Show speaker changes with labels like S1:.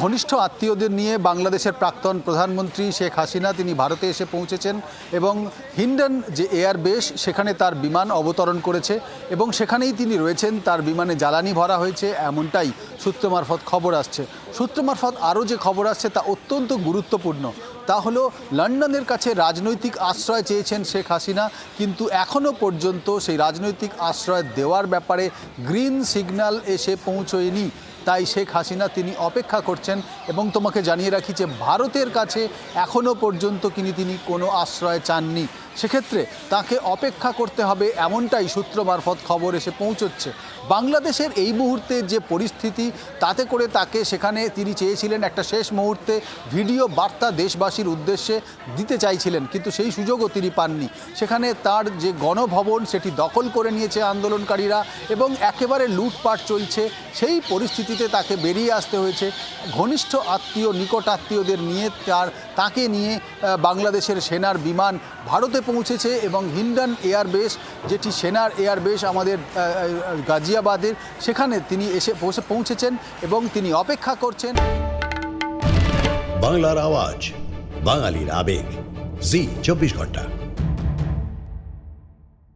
S1: ঘনিষ্ঠ আত্মীয়দের নিয়ে বাংলাদেশের প্রাক্তন প্রধানমন্ত্রী শেখ হাসিনা তিনি ভারতে এসে পৌঁছেছেন এবং হিন্ডন যে এয়ার বেস, সেখানে তার বিমান অবতরণ করেছে এবং সেখানেই তিনি রয়েছেন। তার বিমানে জ্বালানি ভরা হয়েছে, এমনটাই সূত্র মারফত খবর আসছে। সূত্র মারফত আরও যে খবর আসছে তা অত্যন্ত গুরুত্বপূর্ণ। তা হলো, লন্ডনের কাছে রাজনৈতিক আশ্রয় চেয়েছেন শেখ হাসিনা, কিন্তু এখনও পর্যন্ত সেই রাজনৈতিক আশ্রয় দেওয়ার ব্যাপারে গ্রিন সিগন্যাল এসে পৌঁছয়নি। তাই শেখ হাসিনা তিনি অপেক্ষা করছেন এবং তোমাকে জানিয়ে রাখি যে ভারতের কাছে এখনও পর্যন্ত তিনি তিনি কোনো আশ্রয় চাননি। সেক্ষেত্রে তাকে অপেক্ষা করতে হবে এমনটাই সূত্র মারফত খবর এসে পৌঁছচ্ছে। বাংলাদেশের এই মুহূর্তে যে পরিস্থিতি, তাতে করে তাকে সেখানে তিনি চেয়েছিলেন একটা শেষ মুহূর্তে ভিডিও বার্তা দেশবাসীর উদ্দেশ্যে দিতে চাইছিলেন, কিন্তু সেই সুযোগও তিনি পাননি। সেখানে তার যে গণভবন, সেটি দখল করে নিয়েছে আন্দোলনকারীরা এবং একেবারে লুটপাট চলছে। সেই পরিস্থিতিতে তাকে বেরিয়ে আসতে হয়েছে। ঘনিষ্ঠ আত্মীয়, নিকট আত্মীয়দের নিয়ে তার, তাকে নিয়ে বাংলাদেশের সেনার বিমান ভারতে পৌঁছেছে এবং হিন্ডন এয়ারবেস, যেটি সেনার এয়ারবেস আমাদের গাজিয়াবাদের, সেখানে তিনি এসে পৌঁছে, পৌঁছেছেন এবং তিনি অপেক্ষা করছেন।
S2: বাংলার আওয়াজ, বাঙালির আবেগ, জি, চব্বিশ ঘণ্টা।